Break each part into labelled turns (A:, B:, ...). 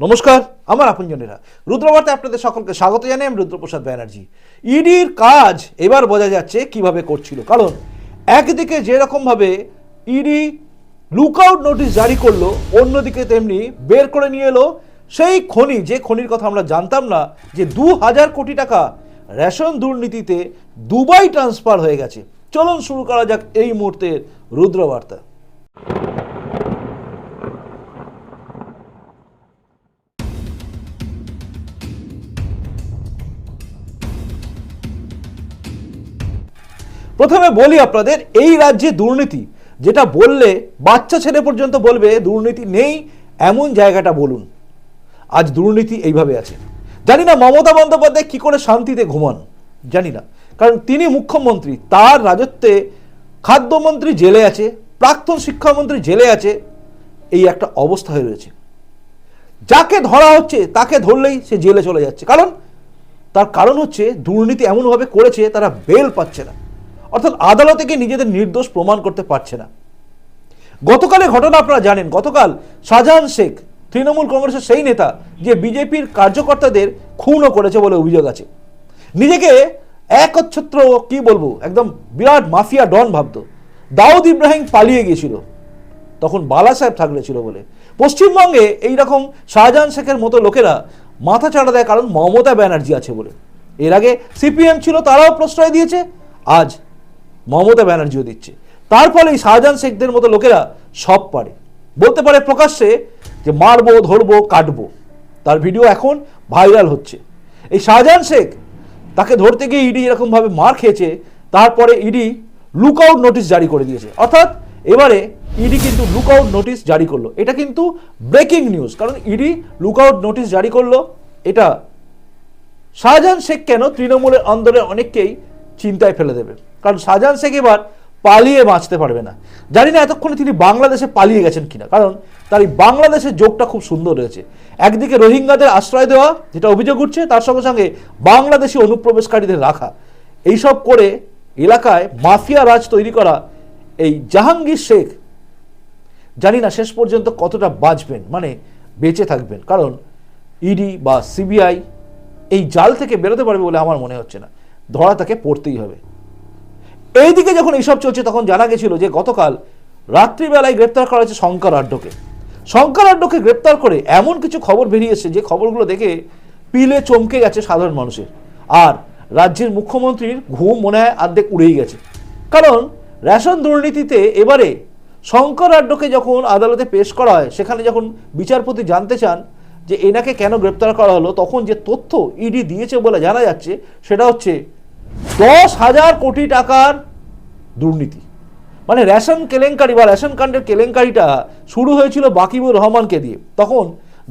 A: নমস্কার, আমার আপনজনেরা। রুদ্রবার্তে আপনাদের সকলকে স্বাগত জানাই আমি রুদ্রপ্রসাদ ব্যানার্জি। ইডির কাজ এবার বোঝা যাচ্ছে কীভাবে করছিল। কারণ, একদিকে যেরকমভাবে ইডি লুকআউট নোটিশ জারি করল, অন্যদিকে তেমনি বের করে নিয়ে এলো সেই খনি। যে খনির কথা আমরা জানতাম না যে দু হাজার কোটি টাকা রেশন দুর্নীতিতে দুবাই ট্রান্সফার হয়ে গেছে। চলুন শুরু করা যাক এই মুহূর্তের রুদ্রবার্তা। প্রথমে বলি আপনাদের, এই রাজ্যে দুর্নীতি, যেটা বললে বাচ্চা ছেলে পর্যন্ত বলবে, দুর্নীতি নেই, এমন জায়গাটা বলুন। আজ দুর্নীতি এইভাবে আছে। জানি না মমতা বন্দ্যোপাধ্যায় কী করে শান্তিতে ঘুমান, জানি না। কারণ তিনি মুখ্যমন্ত্রী, তার রাজত্বে খাদ্যমন্ত্রী জেলে আছে, প্রাক্তন শিক্ষামন্ত্রী জেলে আছে, এই একটা অবস্থা হয়ে রয়েছে। যাকে ধরা হচ্ছে, তাকে ধরলেই সে জেলে চলে যাচ্ছে। কারণ, তার কারণ হচ্ছে, দুর্নীতি এমনভাবে করেছে, তারা বেল পাচ্ছে না। অর্থাৎ আদালতে গিয়ে নিজেদের নির্দোষ প্রমাণ করতে পারছে না। গতকালের ঘটনা আপনারা জানেন, গতকাল শাহজাহান শেখ, তৃণমূল কংগ্রেসের সেই নেতা, যে বিজেপির কার্যকর্তাদের খুনও করেছে বলে অভিযোগ আছে। নিজেকে একচ্ছত্র কি বলব, একদম বিরাট মাফিয়া ডন ভাবতো। দাউদ ইব্রাহিম পালিয়ে গিয়েছিল, তখন বালা সাহেব থাকলে ছিল বলে। পশ্চিমবঙ্গে এই রকম শাহজাহান শেখের মতো লোকেরা মাথা চাড়া দেয় কারণ মমতা ব্যানার্জি আছে বলে। এর আগে সিপিএম ছিল, তারাও প্রশ্রয় দিয়েছে, আজ মমতা ব্যানার্জিও দিচ্ছে। তার ফলে এই শাহজাহান শেখদের মতো লোকেরা সব পারে। বলতে পারে প্রকাশ্যে যে মারবো, ধরবো, কাটবো। তার ভিডিও এখন ভাইরাল হচ্ছে। এই শাহজাহান শেখ তাকে ধরতে গিয়ে ইডি এরকমভাবে মার খেয়েছে, তারপরে ইডি লুকআউট নোটিশ জারি করে দিয়েছে। অর্থাৎ এবারে ইডি কিন্তু লুকআউট নোটিশ জারি করল। এটা কিন্তু ব্রেকিং নিউজ কারণ ইডি লুকআউট নোটিশ জারি করল। এটা শাহজাহান শেখ কেন তৃণমূলের অন্দরে অনেককেই চিন্তায় ফেলে দেবে? কারণ শাহজাহান শেখ এবার পালিয়ে বাঁচতে পারবে না। জানি না এতক্ষণে তিনি বাংলাদেশে পালিয়ে গেছেন কিনা, কারণ তার এই বাংলাদেশের যোগটা খুব সুন্দর রয়েছে। একদিকে রোহিঙ্গাদের আশ্রয় দেওয়া, যেটা অভিযোগ উঠছে, তার সঙ্গে সঙ্গে বাংলাদেশি অনুপ্রবেশকারীদের রাখা। এইসব করে এলাকায় মাফিয়া রাজ তৈরি করা এই জাহাঙ্গীর শেখ, জানি না শেষ পর্যন্ত কতটা বাঁচবেন মানে বেঁচে থাকবেন, কারণ ইডি বা সিবিআই এই জাল থেকে বেরোতে পারবে বলে আমার মনে হচ্ছে না। ধরা তাকে পড়তেই হবে। এইদিকে যখন এইসব চলছে, তখন জানা গেছিল যে গতকাল রাত্রিবেলায় গ্রেপ্তার করা হয়েছে শঙ্কর আড্ডকে। শঙ্কর আড্ডকে গ্রেপ্তার করে এমন কিছু খবর বেরিয়েছে যে খবরগুলো দেখে পিলে চমকে গেছে সাধারণ মানুষের। আর রাজ্যের মুখ্যমন্ত্রীর ঘুম মনে হয় অর্ধেক উড়েই গেছে। কারণ রেশন দুর্নীতিতে এবারে শঙ্কর আড্ডকে যখন আদালতে পেশ করা হয়, সেখানে যখন বিচারপতি জানতে চান যে এনাকে কেন গ্রেপ্তার করা হলো, তখন যে তথ্য ইডি দিয়েছে বলে জানা যাচ্ছে, সেটা হচ্ছে দশ হাজার কোটি টাকার দুর্নীতি। মানে রেশন কেলেঙ্কারি বা রেশন কার্ডের কেলেঙ্কারিটা শুরু হয়েছিল বাকিবুর রহমানকে দিয়ে। তখন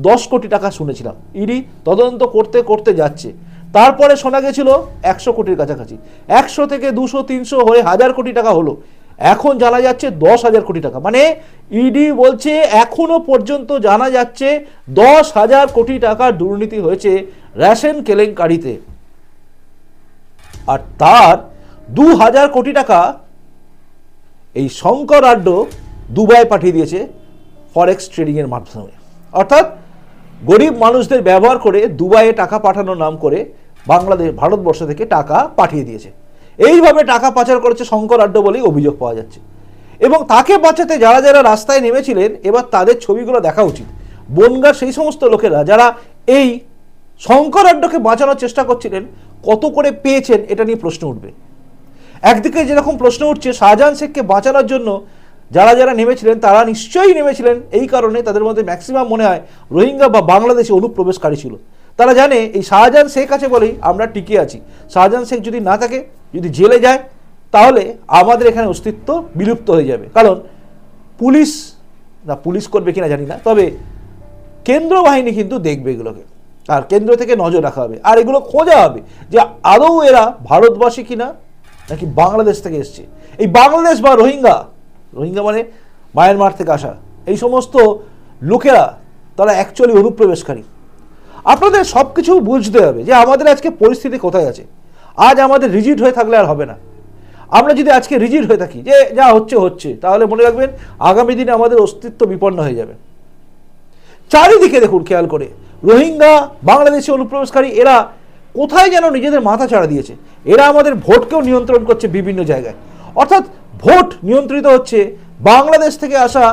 A: দশ কোটি টাকা শুনেছিলাম। ইডি তদন্ত করতে করতে যাচ্ছে। তারপরে শোনা গেছিল একশো কোটির কাছাকাছি। একশো থেকে দুশো, তিনশো হয়ে হাজার কোটি টাকা হলো। এখন জানা যাচ্ছে দশ হাজার কোটি টাকা। মানে ইডি বলছে এখনও পর্যন্ত জানা যাচ্ছে দশ হাজার কোটি টাকার দুর্নীতি হয়েছে রেশন কেলেঙ্কারিতে। আর তার দু হাজার কোটি টাকা এই শঙ্কর আড্ড দুবাই পাঠিয়ে দিয়েছে ফরেক্স ট্রেডিংয়ের মাধ্যমে। অর্থাৎ গরিব মানুষদের ব্যবহার করে দুবাইয়ে টাকা পাঠানোর নাম করে বাংলাদেশ, ভারতবর্ষ থেকে টাকা পাঠিয়ে দিয়েছে। এইভাবে টাকা পাচার করেছে শঙ্কর আড্ড বলেই অভিযোগ পাওয়া যাচ্ছে। এবং তাকে বাঁচাতে যারা যারা রাস্তায় নেমেছিলেন, এবার তাদের ছবিগুলো দেখা উচিত। বনগার সেই সমস্ত লোকেরা যারা এই শঙ্কর আড্ডকে বাঁচানোর চেষ্টা করছিলেন কত করে পেয়েছেন এটা নিয়ে প্রশ্ন উঠবে। একদিকে যেরকম প্রশ্ন উঠছে, শাহজাহান শেখকে বাঁচানোর জন্য যারা যারা নেমেছিলেন, তারা নিশ্চয়ই নেমেছিলেন। এই কারণে তাদের মধ্যে ম্যাক্সিমাম মনে হয় রোহিঙ্গা বা বাংলাদেশে অনুপ্রবেশকারী ছিল। তারা জানে, এই শাহজাহান শেখ আছে বলেই আমরা টিকে আছি। শাহজাহান শেখ যদি না থাকে, যদি জেলে যায়, তাহলে আমাদের এখানে অস্তিত্ব বিলুপ্ত হয়ে যাবে। কারণ পুলিশ, না পুলিশ করবে কিনা জানি না, তবে কেন্দ্র বাহিনী কিন্তু দেখবে এগুলোকে। আর কেন্দ্র থেকে নজর রাখা হবে। আর এগুলো খোঁজা হবে যে আদৌ এরা ভারতবাসী কিনা নাকি বাংলাদেশ থেকে এসছে। এই বাংলাদেশ বা রোহিঙ্গা রোহিঙ্গা মানে মায়ানমার থেকে আসা, এই সমস্ত লোকেরা তারা অ্যাকচুয়ালি অনুপ্রবেশকারী। আপনাদের সব কিছু বুঝতে হবে যে আমাদের আজকে পরিস্থিতি কোথায় আছে। আজ আমাদের রিজিট হয়ে থাকলে আর হবে না। আমরা যদি আজকে রিজিট হয়ে থাকি, যে যা হচ্ছে হচ্ছে, তাহলে মনে রাখবেন আগামী দিনে আমাদের অস্তিত্ব বিপন্ন হয়ে যাবে। চারিদিকে দেখুন, খেয়াল করে। রোহিঙ্গা বাংলাদেশি অনুপ্রবেশকারী, এরা কোথায় যেন নিজেদের মাথা ছাড়া দিয়েছে? এরা আমাদের ভোটকেও নিয়ন্ত্রণ করছে বিভিন্ন জায়গায়। অর্থাৎ ভোট নিয়ন্ত্রিত হচ্ছে বাংলাদেশ থেকে আসা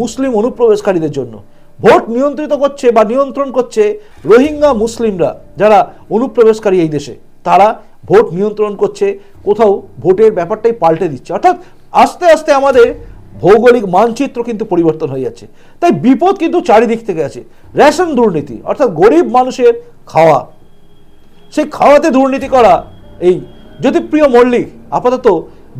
A: মুসলিম অনুপ্রবেশকারীদের জন্য। ভোট নিয়ন্ত্রিত করছে বা নিয়ন্ত্রণ করছে রোহিঙ্গা মুসলিমরা, যারা অনুপ্রবেশকারী এই দেশে। তারা ভোট নিয়ন্ত্রণ করছে, কোথাও ভোটের ব্যাপারটাই পাল্টে দিচ্ছে। অর্থাৎ আস্তে আস্তে আমাদের ভৌগোলিক মানচিত্র কিন্তু পরিবর্তন হয়ে যাচ্ছে। তাই বিপদ কিন্তু চারিদিক থেকে আছে। রেশন দুর্নীতি, অর্থাৎ গরিব মানুষের খাওয়া। সেই খাওয়াতে দুর্নীতি করা, এই জ্যোতিপ্রিয় মল্লিক আপাতত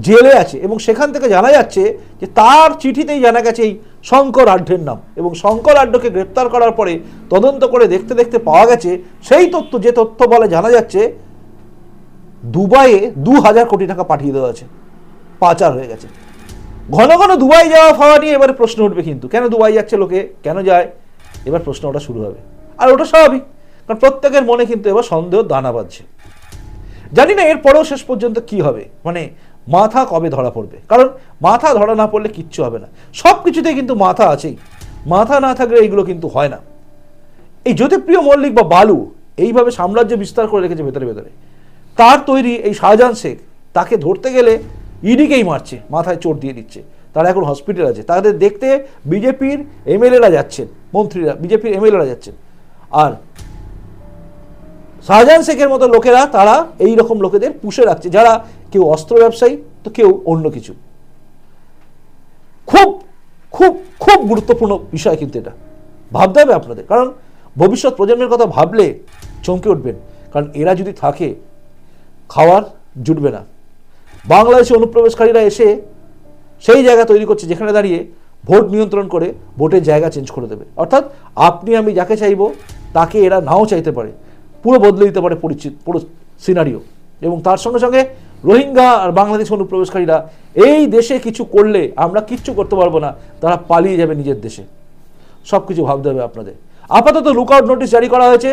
A: জেলে আছে এবং সেখান থেকে জানা যাচ্ছে যে তার চিঠিতেই জানা গেছে এই শঙ্কর আড্ডের নাম এবং শঙ্কর আড্ডকে গ্রেপ্তার করার পরে তদন্ত করে দেখতে দেখতে পাওয়া গেছে, সেই তথ্য, যে তথ্য বলে জানা যাচ্ছে, দুবাইয়ে দু হাজার কোটি টাকা পাঠিয়ে দেওয়া আছে। পাচার হয়ে গেছে। ঘন ঘন দুবাই যাওয়া ফাওয়া নিয়ে এবারে প্রশ্ন উঠবে কিন্তু। কেন দুবাই যাচ্ছে লোকে? কেন যায়? এবার প্রশ্ন ওটা শুরু হবে। আর ওটা স্বাভাবিক, কারণ প্রত্যেকের মনে কিন্তু এবার সন্দেহ দানা বাঁধছে। জানি না এরপরেও শেষ পর্যন্ত কি হবে। মানে মাথা কবে ধরা পড়বে? কারণ মাথা ধরা না পড়লে কিচ্ছু হবে না। সব কিছুতেই কিন্তু মাথা আছেই। মাথা না থাকলে এইগুলো কিন্তু হয় না। এই জ্যোতিপ্রিয় মল্লিক বা বালু এইভাবে সাম্রাজ্য বিস্তার করে রেখেছে ভেতরে ভেতরে। তার তৈরি এই শাহজাহান শেখ, তাকে ধরতে গেলে ইডিকেই মারছে, মাথায় চোট দিয়ে দিচ্ছে। তারা এখন হসপিটাল আছে। তাদের দেখতে বিজেপির এমএলএরা যাচ্ছেন, মন্ত্রীরা, বিজেপির এমএলএরা যাচ্ছেন। আর শাহজাহান শেখের মতো লোকেরা, তারা এই রকম লোকেদের পুষে রাখছে। যারা কেউ অস্ত্র ব্যবসায়ী, তো কেউ অন্য কিছু। খুব খুব খুব গুরুত্বপূর্ণ বিষয় কিন্তু এটা। ভাবতে হবে আপনাদের। কারণ ভবিষ্যৎ প্রজন্মের কথা ভাবলে চমকে উঠবেন। কারণ এরা যদি থাকে, খাওয়ার জুটবে না। বাংলাদেশে অনুপ্রবেশকারীরা এসে সেই জায়গা তৈরি করছে যেখানে দাঁড়িয়ে ভোট নিয়ন্ত্রণ করে ভোটের জায়গা চেঞ্জ করে দেবে। অর্থাৎ আপনি, আমি যাকে চাইব, তাকে এরা নাও চাইতে পারে। পুরো বদলে দিতে পারে পরিচিত, পুরো সিনারিও এবং তার সঙ্গে সঙ্গে রোহিঙ্গা আর বাংলাদেশ অনুপ্রবেশকারীরা এই দেশে কিছু করলে আমরা কিচ্ছু করতে পারব না, তারা পালিয়ে যাবে নিজের দেশে। সব কিছু ভাবতে হবে আপনাদের। আপাতত লুকআউট নোটিশ জারি করা হয়েছে।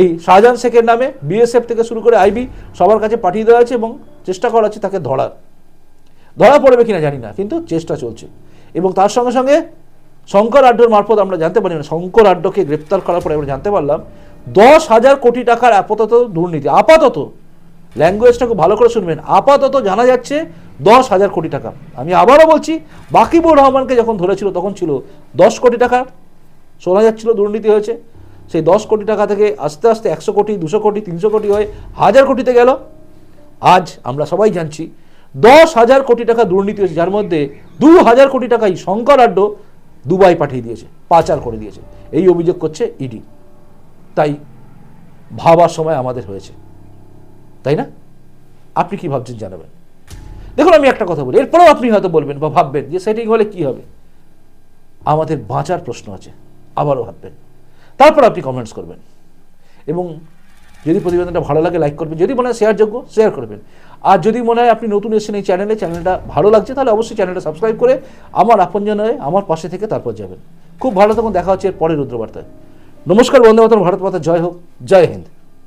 A: এই শাহজাহান শেখের নামে বিএসএফ থেকে শুরু করে আইবি সবার কাছে পাঠিয়ে দেওয়া হয়েছে এবং চেষ্টা করা হচ্ছে তাকে ধরার। ধরা পড়বে কিনা জানি না, কিন্তু চেষ্টা চলছে। এবং তার সঙ্গে সঙ্গে শঙ্কর আড্ডর মারফত আমরা জানতে পারি না শঙ্কর আড্ডকে গ্রেপ্তার করার পরে আমরা জানতে পারলাম, দশ হাজার কোটি টাকার আপাতত দুর্নীতি, আপাতত, ল্যাঙ্গুয়েজটা খুব ভালো করে শুনবেন, আপাতত জানা যাচ্ছে দশ হাজার কোটি টাকা। আমি আবারও বলছি, বাকিবুর রহমানকে যখন ধরেছিল, তখন ছিল দশ কোটি টাকা, শোনা যাচ্ছিল দুর্নীতি হয়েছে, সেই দশ কোটি টাকা থেকে আস্তে আস্তে একশো কোটি, দুশো কোটি, তিনশো কোটি হয়ে হাজার কোটিতে গেল। আজ আমরা সবাই জানছি, দশ হাজার কোটি টাকা দুর্নীতি হয়েছে, যার মধ্যে দু হাজার কোটি টাকাই শঙ্কর আড্ড দুবাই পাঠিয়ে দিয়েছে, পাচার করে দিয়েছে। এই অভিযোগ করছে ইডি। তাই ভাবার সময় আমাদের হয়েছে। তাই না? আপনি কি ভাবছেন জানাবেন? দেখুন, আমি একটা কথা বলি, এরপরেও আপনি হয়তো বলবেন বা ভাববেন যে সেটিং হলে কি হবে? আমাদের বাঁচার প্রশ্ন আছে, আবারও ভাববেন। তারপর আপনি কমেন্টস করবেন। এবং যদি প্রতিবেদনটা ভালো লাগে লাইক করবেন। যদি মনে হয় শেয়ারযোগ্য শেয়ার করবেন। আর যদি মনে হয় আপনি নতুন এসেছেন এই চ্যানেলে চ্যানেলটা ভালো লাগছে, তাহলে অবশ্যই চ্যানেলটা সাবস্ক্রাইব করে আমার আপনজন হয়ে আমার পাশে থেকে তারপর যাবেন। খুব ভালো তখন দেখা হচ্ছে এর পরের রুদ্রবার্তায়। নমস্কার, বন্দে মাতার ভারত মাতা, জয় হোক, জয় হিন্দ।